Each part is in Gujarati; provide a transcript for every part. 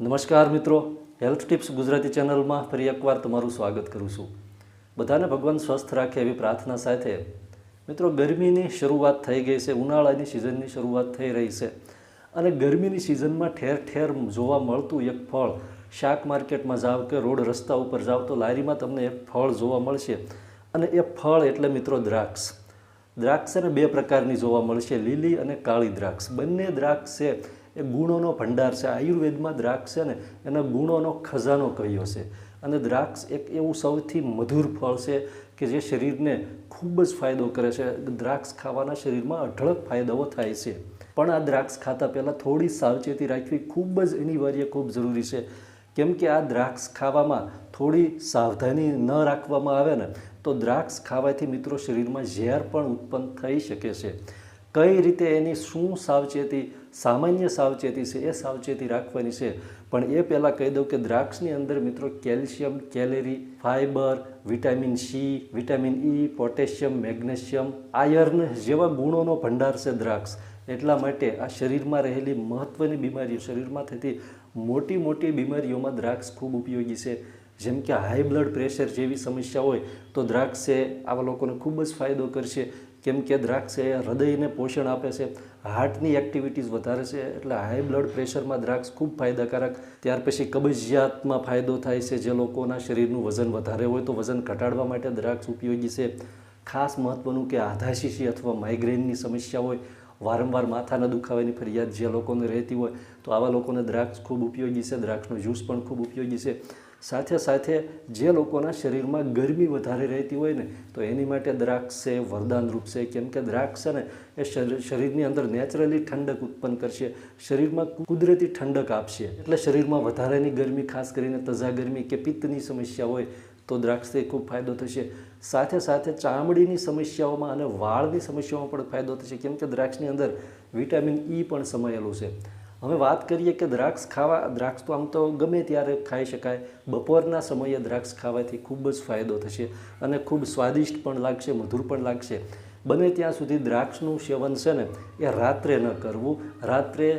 નમસ્કાર મિત્રો. હેલ્થ ટિપ્સ ગુજરાતી ચેનલમાં ફરી એકવાર તમારું સ્વાગત કરું છું. બધાને ભગવાન સ્વસ્થ રાખે એવી પ્રાર્થના સાથે. મિત્રો, ગરમીની શરૂઆત થઈ ગઈ છે, ઉનાળાની સિઝનની શરૂઆત થઈ રહી છે. અને ગરમીની સિઝનમાં ઠેર ઠેર જોવા મળતું એક ફળ. શાક માર્કેટમાં જાઓ કે રોડ રસ્તા ઉપર જાઓ તો લારીમાં તમને એક ફળ જોવા મળશે. અને એ ફળ એટલે મિત્રો દ્રાક્ષ. દ્રાક્ષ છે બે પ્રકારની જોવા મળશે, લીલી અને કાળી દ્રાક્ષ. બંને દ્રાક્ષ છે. એ ગુણોનો ભંડાર છે. આયુર્વેદમાં દ્રાક્ષ છે ને, એના ગુણોનો ખજાનો કહ્યો છે. અને દ્રાક્ષ એક એવું સૌથી મધુર ફળ છે કે જે શરીરને ખૂબ જ ફાયદો કરે છે. દ્રાક્ષ ખાવાના શરીરમાં અઢળક ફાયદાઓ થાય છે. પણ આ દ્રાક્ષ ખાતા પહેલાં થોડી સાવચેતી રાખવી ખૂબ જ અનિવાર્ય, ખૂબ જરૂરી છે. કેમ કે આ દ્રાક્ષ ખાવામાં થોડી સાવધાની ન રાખવામાં આવે ને, તો દ્રાક્ષ ખાવાથી મિત્રો શરીરમાં ઝેર પણ ઉત્પન્ન થઈ શકે છે. કઈ રીતે એની શું સાવચેતી સામાન્ય સાવચેતી છે, એ સાવચેતી રાખવાની છે. પણ એ પહેલાં કહી દઉં કે દ્રાક્ષની અંદર મિત્રો calcium, calorie, fibre, vitamin C vitamin E potassium, magnesium, iron જેવા ગુણોનો ભંડાર છે દ્રાક્ષ. એટલા માટે આ શરીરમાં રહેલી મહત્ત્વની બીમારીઓ, શરીરમાં થતી મોટી મોટી બીમારીઓમાં દ્રાક્ષ ખૂબ ઉપયોગી છે. જેમ કે હાઈ બ્લડ પ્રેશર જેવી સમસ્યા હોય, તો દ્રાક્ષ છે આવા લોકોને ખૂબ જ ફાયદો કરશે. કેમ કે દ્રાક્ષ એ હૃદયને પોષણ આપે છે, હાર્ટની એક્ટિવિટીઝ વધારે છે, એટલે હાઈ બ્લડ પ્રેશરમાં દ્રાક્ષ ખૂબ ફાયદાકારક. ત્યાર પછી કબજિયાતમાં ફાયદો થાય છે, જે લોકોના શરીરનું વજન વધારે હોય તો વજન ઘટાડવા માટે દ્રાક્ષ ઉપયોગી છે. ખાસ મહત્ત્વનું કે આધાશીશી અથવા માઇગ્રેનની સમસ્યા હોય, વારંવાર માથાના દુખાવાની ફરિયાદ જે લોકોને રહેતી હોય, તો આવા લોકોને દ્રાક્ષ ખૂબ ઉપયોગી છે. દ્રાક્ષનો જ્યુસ પણ ખૂબ ઉપયોગી છે. સાથે સાથે જે લોકોના શરીરમાં ગરમી વધારે રહેતી હોય ને, તો એની માટે દ્રાક્ષ છે વરદાનરૂપ છે. કેમ કે દ્રાક્ષ છે ને, એ શરીર, શરીરની અંદર નેચરલી ઠંડક ઉત્પન્ન કરશે. શરીરમાં કુદરતી ઠંડક આપશે. એટલે શરીરમાં વધારેની ગરમી, ખાસ કરીને તજા ગરમી કે પિત્તની સમસ્યા હોય, તો દ્રાક્ષથી ખૂબ ફાયદો થશે. સાથે સાથે ચામડીની સમસ્યાઓમાં અને વાળની સમસ્યાઓમાં પણ ફાયદો થશે. કેમ કે દ્રાક્ષની અંદર વિટામિન ઈ પણ સમાયેલું છે. હવે વાત કરીએ કે દ્રાક્ષ ખાવા, દ્રાક્ષ તો આમ તો ગમે ત્યારે ખાઈ શકાય. બપોરના સમયે દ્રાક્ષ ખાવાથી ખૂબ જ ફાયદો થશે અને ખૂબ સ્વાદિષ્ટ પણ લાગશે, મધુર પણ લાગશે. બને ત્યાં સુધી દ્રાક્ષનું સેવન છે ને, એ રાત્રે ન કરવું. રાત્રે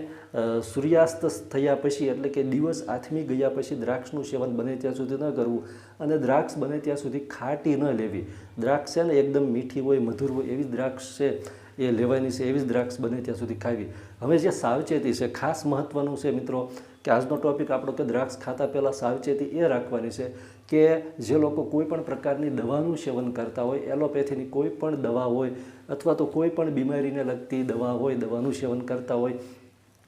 સૂર્યાસ્ત થયા પછી એટલે કે દિવસ આથમી ગયા પછી દ્રાક્ષનું સેવન બને ત્યાં સુધી ન કરવું અને દ્રાક્ષ બને ત્યાં સુધી ખાટી ન લેવી. દ્રાક્ષ છે ને, એકદમ મીઠી હોય, મધુર હોય એવી દ્રાક્ષ છે. એ લેવાની છે, એવી જ દ્રાક્ષ બને ત્યાં સુધી ખાવી. હવે જે સાવચેતી છે, ખાસ મહત્ત્વનું છે મિત્રો, કે આજનો ટોપિક આપણો કે દ્રાક્ષ ખાતા પહેલાં સાવચેતી એ રાખવાની છે કે જે લોકો કોઈ પણ પ્રકારની દવાનું સેવન કરતા હોય, એલોપેથીની કોઈ પણ દવા હોય, અથવા તો કોઈ પણ બીમારીને લગતી દવા હોય, દવાનું સેવન કરતા હોય,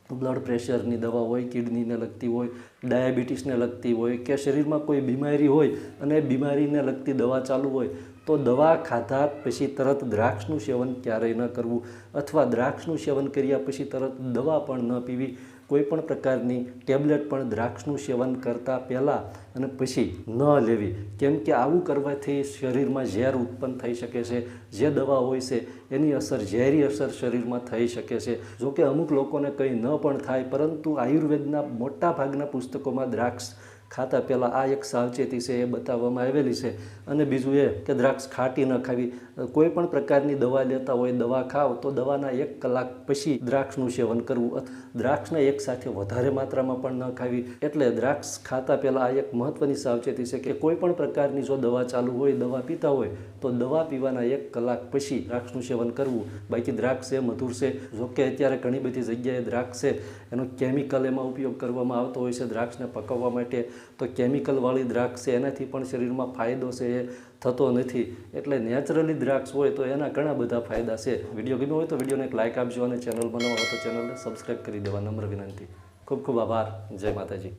બ્લડ પ્રેશરની દવા હોય, કિડનીને લગતી હોય, ડાયાબિટીસને લગતી હોય, કે શરીરમાં કોઈ બીમારી હોય અને બીમારીને લગતી દવા ચાલુ હોય તો દવા, ખાધા પછી તરત દ્રાક્ષનું સેવન ક્યારેય ન કરવું અથવા દ્રાક્ષનું સેવન કર્યા પછી તરત દવા પણ ન પીવી. કોઈ પણ પ્રકારની ટેબ્લેટ પણ દ્રાક્ષનું સેવન કરતાં પહેલાં અને પછી ન લેવી. કેમ કે આવું કરવાથી શરીરમાં ઝેર ઉત્પન્ન થઈ શકે છે. જે દવા હોય છે એની અસર ઝેરી અસર શરીરમાં થઈ શકે છે. જોકે અમુક લોકોને કંઈ ન પણ થાય, પરંતુ આયુર્વેદના મોટા ભાગના પુસ્તકોમાં દ્રાક્ષ ખાતા પહેલાં આ એક સાવચેતી છે એ બતાવવામાં આવેલી છે. અને બીજું એ કે દ્રાક્ષ ખાટી ન ખાવી. કોઈ પણ પ્રકારની દવા લેતા હોય, દવા ખાવ, તો દવાના એક કલાક પછી દ્રાક્ષનું સેવન કરવું. દ્રાક્ષને એક સાથે વધારે માત્રામાં પણ ન ખાવી. એટલે દ્રાક્ષ ખાતા પહેલાં આ એક મહત્ત્વની સાવચેતી છે કે કોઈ પણ પ્રકારની જો દવા ચાલુ હોય, દવા પીતા હોય, તો દવા પીવાના એક કલાક પછી દ્રાક્ષનું સેવન કરવું. બાકી દ્રાક્ષ છે મધુર છે. જોકે અત્યારે ઘણી બધી જગ્યાએ દ્રાક્ષ છે. એનો કેમિકલ એમાં ઉપયોગ કરવામાં આવતો હોય છે દ્રાક્ષને પકવવા માટે. તો કેમિકલવાળી દ્રાક્ષ છે, એનાથી પણ શરીરમાં ફાયદો છે એ થતો નથી. એટલે નેચરલી દ્રાક્ષ હોય તો એના ઘણા બધા ફાયદા છે. વીડિયો ગમ્યો હોય તો વિડીયોને એક લાઇક આપજો અને ચેનલ બનાવો તો ચેનલને સબસ્ક્રાઈબ કરી દેવા નમ્ર વિનંતી. ખૂબ ખૂબ આભાર. જય માતાજી.